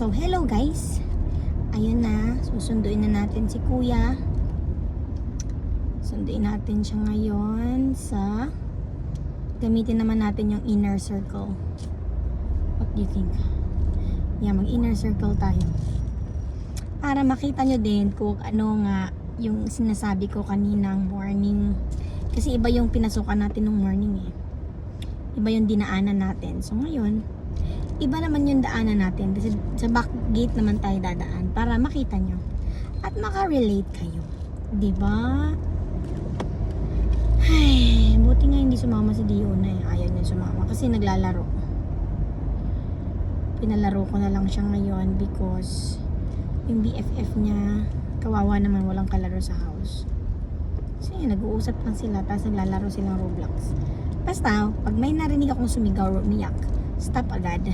So, hello guys. Ayun na, susunduin na natin si Kuya. Sunduin natin siya ngayon sa gamitin naman natin yung inner circle. What do you think? Yeah, mag inner circle tayo. Para makita nyo din kung ano nga yung sinasabi ko kaninang morning. Kasi iba yung pinasukan natin nung morning eh. Iba yung dinaanan natin. So ngayon, iba naman yung daanan natin. Kasi sa back gate naman tayo dadaan para makita nyo. At makarelate kayo. ba? Ay, buti nga hindi sumama si Diona eh. Ayaw niya sumama kasi naglalaro. Pinalaro ko na lang siya ngayon because yung BFF niya, kawawa naman walang kalaro sa house. So yun, nag-uusap lang sila tapos naglalaro silang Roblox. Basta, pag may narinig akong sumigaw umiyak, stop agad.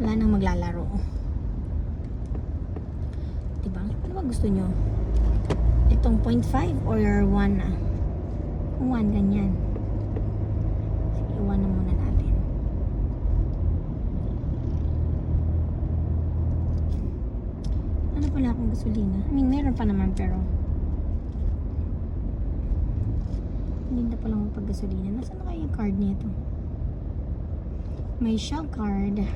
Wala nang maglalaro. Diba? Ano ba gusto nyo? Itong 0.5 or 1 na? Kung 1, ganyan. Sige, 1 na muna natin. Ano pala akong gasolina? I mean, meron pa naman pero hindi na palang magpag-gasolina. Nasaan na kaya yung card nito? May Shell card. I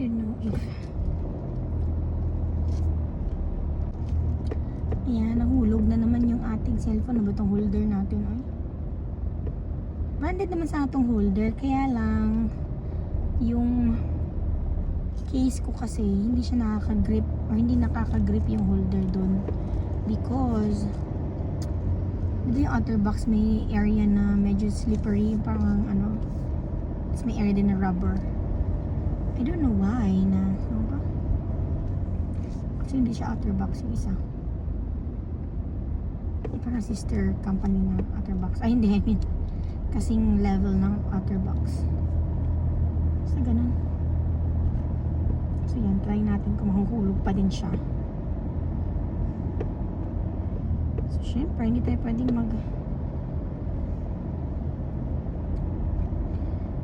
don't know if Ayan, nahulog na naman yung ating cellphone. Ano ba itong holder natin? Ay? Branded naman sa atong holder. Kaya lang, yung case ko kasi, hindi siya nakaka-grip or hindi nakaka-grip yung holder dun. Because, dito yung outer box may area na medyo slippery. Parang ano, tapos may area din na rubber. I don't know why na, ano ba? Kasi hindi siya outer box yung isa. Parang sister company ng Otterbox. Ay, hindi. I mean, kasing level ng Otterbox. Basta ganun. So, yan. Try natin kung mahuhulog pa din siya. So, syempre, hindi tayo pwedeng mag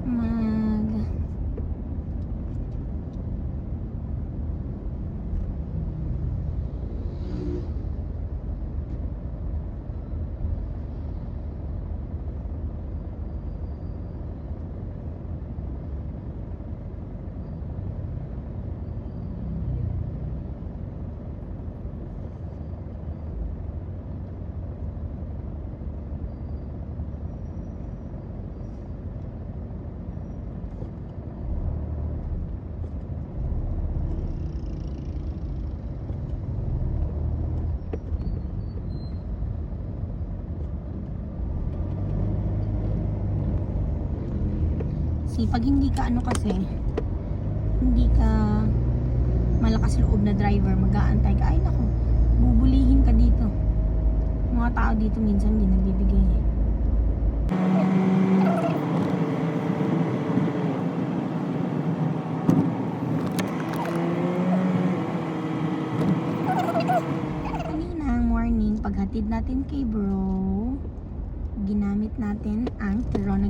mag kasi pag hindi ka ano kasi hindi ka malakas loob na driver mag-aantay ka. Ay nako bubulihin ka dito. Mga tao dito minsan hindi nagbibigay eh. Kaninang morning, paghatid natin kay bro, ginamit natin ang Corona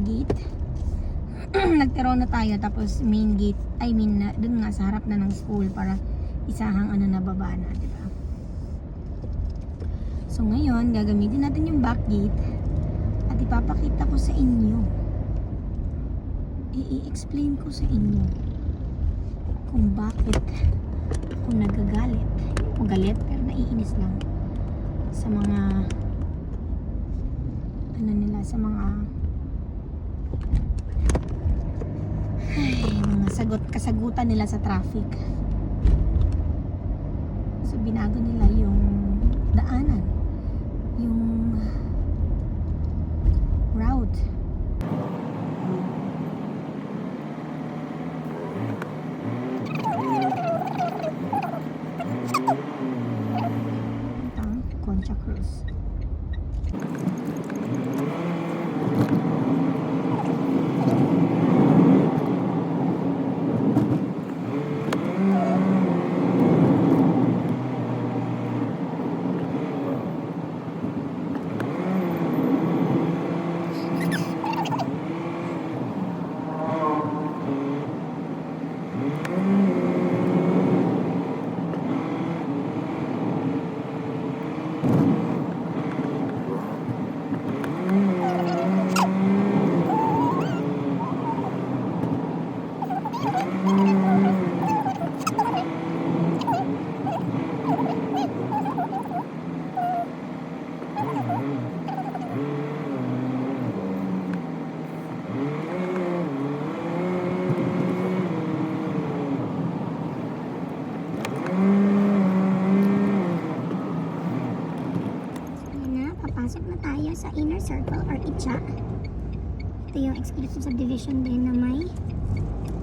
Gate. Nagtirona tayo tapos main gate, I mean, na, dun nga sa harap na ng school para isahang ano na baba na, di ba? So ngayon, gagamitin natin yung back gate at ipapakita ko sa inyo. I-explain ko sa inyo kung bakit ako nagagalit. Ko galit, pero naiinis lang sa mga ano nila, sa mga ay, mga sagot, kasagutan nila sa traffic. So, binago nila yung daanan. Yung route. Concha Cruz. Itcha. Ito yung exclusive subdivision din na may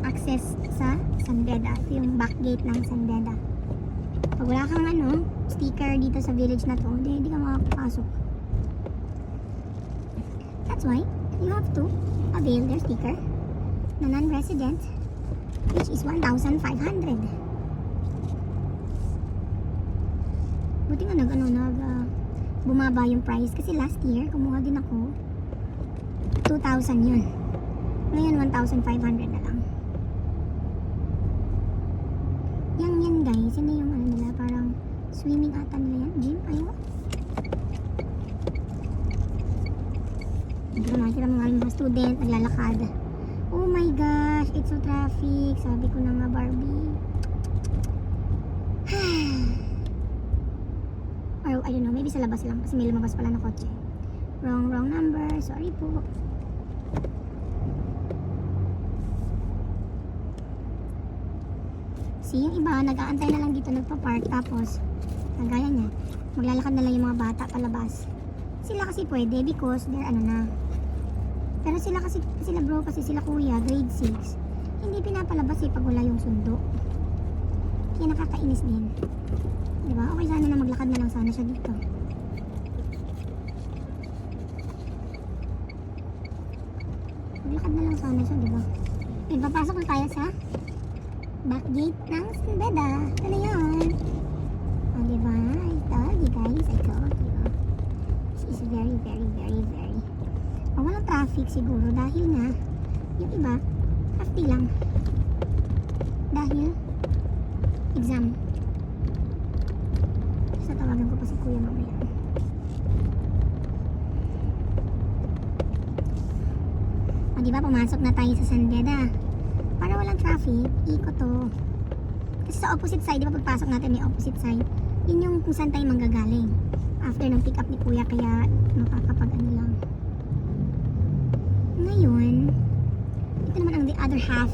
access sa San Beda. Ito yung back gate ng San Beda. Pag wala kang ano, sticker dito sa village na to, hindi, hindi ka makakapasok. That's why you have to avail their sticker na non-resident which is 1,500. Buti nga nag, ano, nag, ah, bumaba yung price. Kasi last year, kumuha din ako, 2,000 yun. Ngayon, 1,500 na lang. Yan yan guys, na yung ano nila, parang swimming ata nila yan. Gym, ayaw. Ito na, sila mga, mga student, naglalakad. Oh my gosh, it's so traffic. Sabi ko na nga, Barbie. Or I don't know, maybe sa labas lang kasi may lumabas pala na kotse. Wrong, wrong number. Sorry po. See, yung iba, nag-aantay na lang dito nagpa-park tapos, nagaya niya, maglalakad na lang yung mga bata palabas. Sila kasi pwede because they're ano na. Pero sila kasi, sila bro, kasi sila kuya, grade 6, hindi pinapalabas eh pag wala yung sundo. Kaya nakakainis din. Diba? Okay sana na maglakad na lang sana siya dito. Maglakad na lang sana siya, diba? Okay, papasok na tayo sa back gate ng Sinbeda. Ito na yun. O, diba? I told you guys. I told. This is very, very, very, very. O, walang traffic siguro dahil nga yung iba, half lang. Dahil exam. Sa tawagan ko pa si kuya mamaya. O di ba pumasok na tayo sa San Beda. Para traffic, ikot to. Kasi sa opposite side, di ba pagpasok natin may opposite side, yun yung kung saan tayo manggagaling. After ng pick up ni kuya, kaya makakapag ano lang. Ngayon, ito naman ang the other half.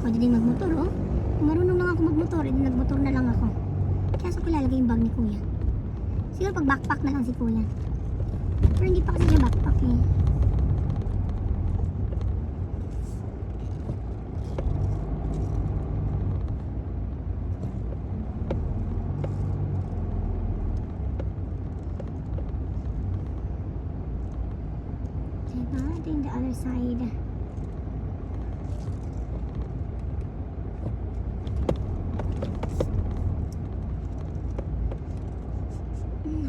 Pwede din magmotor, oh. Kung marunong lang ako magmotor, edi nagmotor na lang ako. Kaya sa ko lalagay yung bag ni kuya. Siguro pag backpack na lang si kuya. Pero hindi pa kasi siya backpack eh. Diba? Ito yung the other side.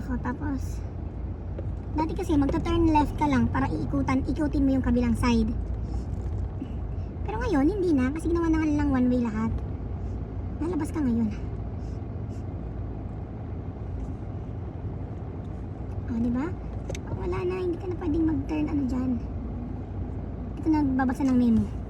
Ako, tapos dati kasi magta-turn left ka lang para iikutan, ikutin mo yung kabilang side. Pero ngayon, hindi na kasi ginawa na lang one way lahat. Lalabas ka ngayon. O, di ba? Wala na, hindi ka na pwedeng mag-turn ano dyan. Ito nagbabasa ng memo.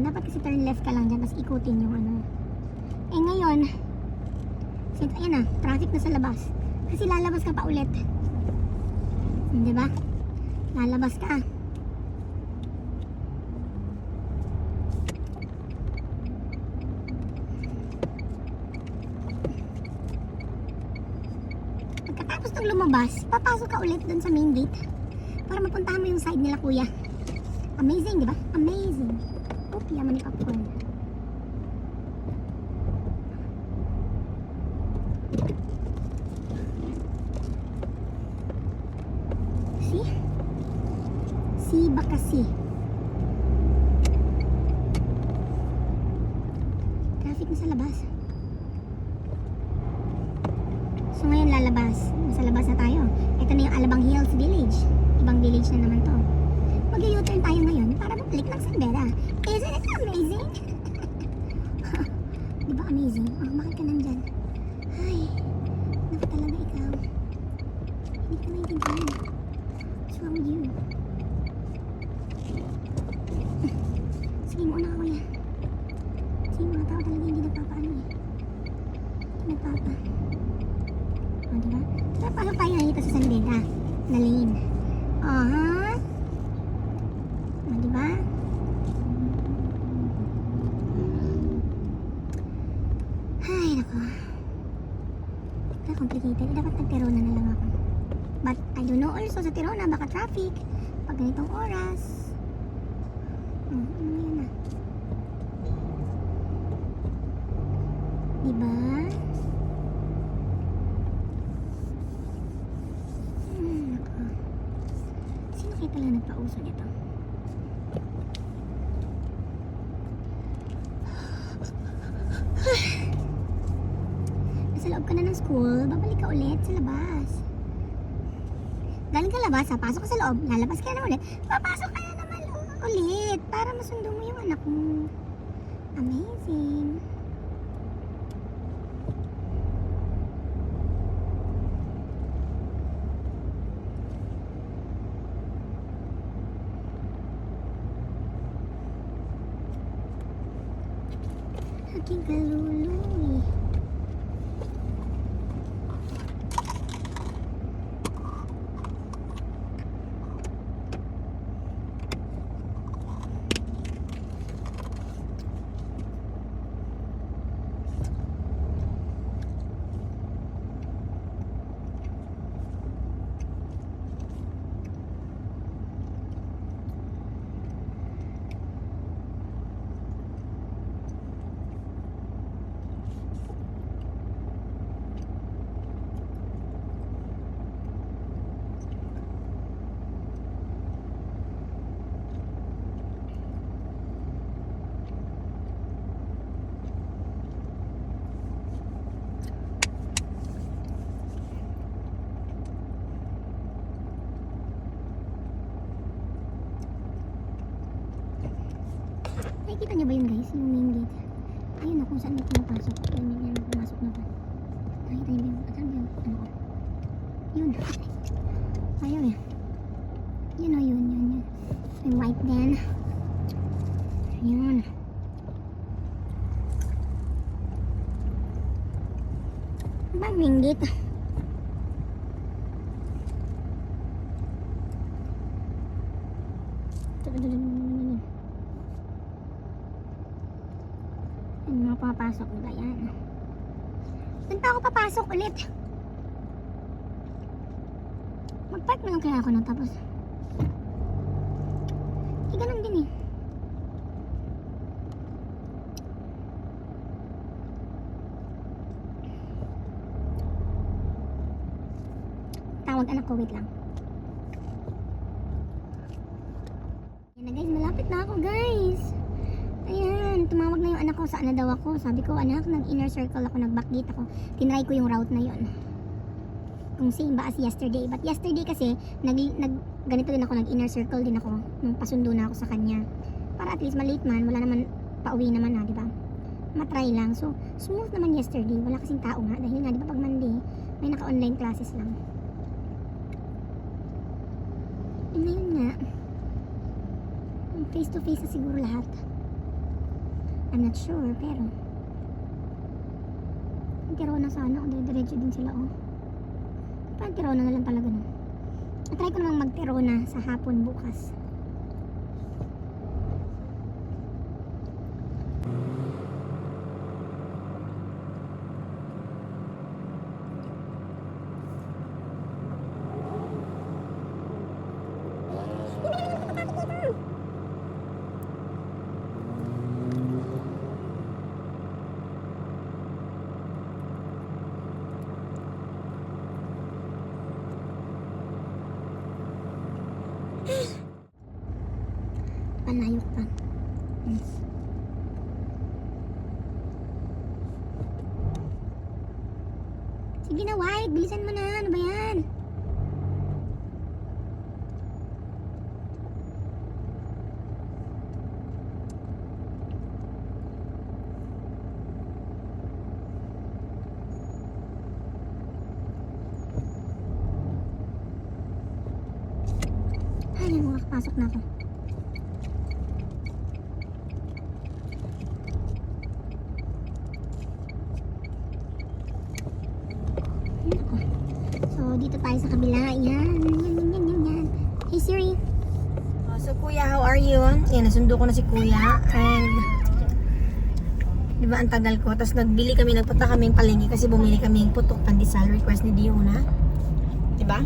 Yan, dapat kasi turn left ka lang dyan, tapos ikutin yung ano. Eh ngayon, since, ayan na, traffic na sa labas. Kasi lalabas ka pa ulit. Hmm, Di ba? Lalabas ka. Pagkatapos ng lumabas, papasok ka ulit dun sa main gate para mapuntahan mo yung side nila kuya. Amazing, di ba? Amazing. kopi yang mana apa ni? See? See bakasih. Amazing? Di ba amazing? Oh, bakit ka nandyan? Ay, naku talaga ikaw. Hindi ka naiintindihan. What's wrong with you? Sige, muna ako yan. Sige, mga tao talaga hindi nagpapaano eh. Hindi nagpapa. O, diba? Pero pasok tayo ngayon dito sa San Beda na lane. Aha. Nako. Ito, complicated. Dapat nag-Tirona na lang ako. But, I don't know also sa Tirona, baka traffic. Pag ganitong oras. Hmm, ano yun na? Diba? Hmm, nako. Sino kaya pala nagpauso nito? Loob ka na ng school, babalik ka ulit sa labas. Galing ka labas, ha? pasok ka sa loob, lalabas ka na ulit, papasok ka na naman ulit para masundo mo yung anak mo. Amazing. Nakikita niyo ba yun guys? Yung main gate. Ayun na kung saan may pumapasok. Ayun yun yung pumasok na ba? Nakita niyo ba yung, saan ba yung, ano ko? Yun. Ayaw eh. Yun o, yun, yun, yun. May white din. Yun. Ano ba main gate? Ano mga papasok na ba yan? Saan pa ako papasok ulit? Mag-park na lang kaya ako na tapos. Eh, ganun din eh. Tawag anak ko, wait lang. Yan na guys, malapit na ako guys. Tumawag na yung anak ko. Saan na daw ako? Sabi ko, anak, nag-inner circle ako, nag-backgate ako. Tinry ko yung route na yon. Kung same ba as yesterday. But yesterday kasi, nag, nag, ganito din ako, nag-inner circle din ako. Nung pasundo na ako sa kanya. Para at least malate man, wala naman, pauwi naman na, di ba? Matry lang. So, smooth naman yesterday. Wala kasing tao nga. Dahil nga, di ba pag Monday, may naka-online classes lang. Eh, ngayon nga, face to face na siguro lahat. I'm not sure, pero Tirona sana diretso din sila, oh. Parang Tirona na lang talaga, no? Try ko namang mag-Tirona sa hapon bukas. Panayok pa. Hmm. Sige na, White. Bilisan mo na. Ano ba yan? Ay, makakapasok na ako. Nako. So, dito tayo sa kabila. Yan, yan, yan, yan, yan, yan. Hey Siri. Oh, so kuya, how are you? Yan, nasundo ko na si kuya. And Di ba, ang tagal ko. Tapos nagbili kami, nagpunta kaming palengke kasi bumili kami ng putok pandesal request ni Diona. Di ba?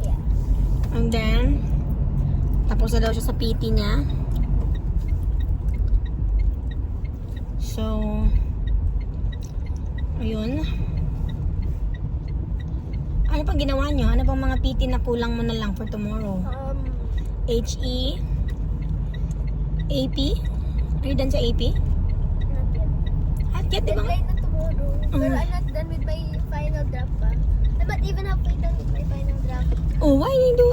Yeah. And then, tapos na daw siya sa PT niya. So, ayun. Ano pang ginawa niyo? Ano pang mga PT na kulang mo na lang for tomorrow? Um, HE? AP? Are you done sa AP? not yet. At yet, di ba? Deadline na tomorrow. Pero Mm. I'm not done with my final draft pa. I'm not even halfway done with my final draft. Oh, why you do?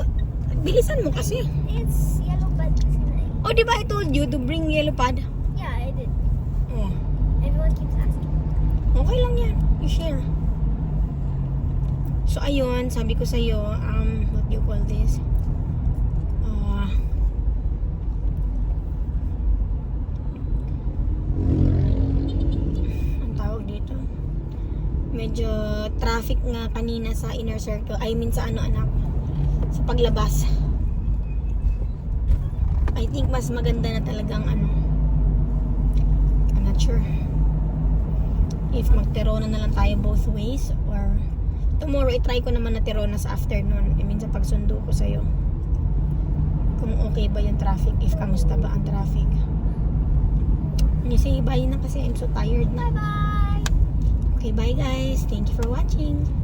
Bilisan mo kasi. It's yellow pad kasi na eh. Oh, di ba I told you to bring yellow pad? Yeah, I did. Oh, Everyone keeps asking. okay lang yan. You share. So, ayun, sabi ko sa'yo, um, what do you call this? Ah, ang tawag dito? Medyo traffic nga kanina sa inner circle. I mean sa ano anak? Sa paglabas. I think mas maganda na talagang ano. I'm not sure. If magterona na lang tayo both ways or tomorrow i-try ko naman na terona sa afternoon. I mean sa pagsundo ko sa'yo. Kung okay ba yung traffic, if kamusta ba ang traffic. You say bye na kasi I'm so tired na. Bye-bye! Okay, bye guys. Thank you for watching.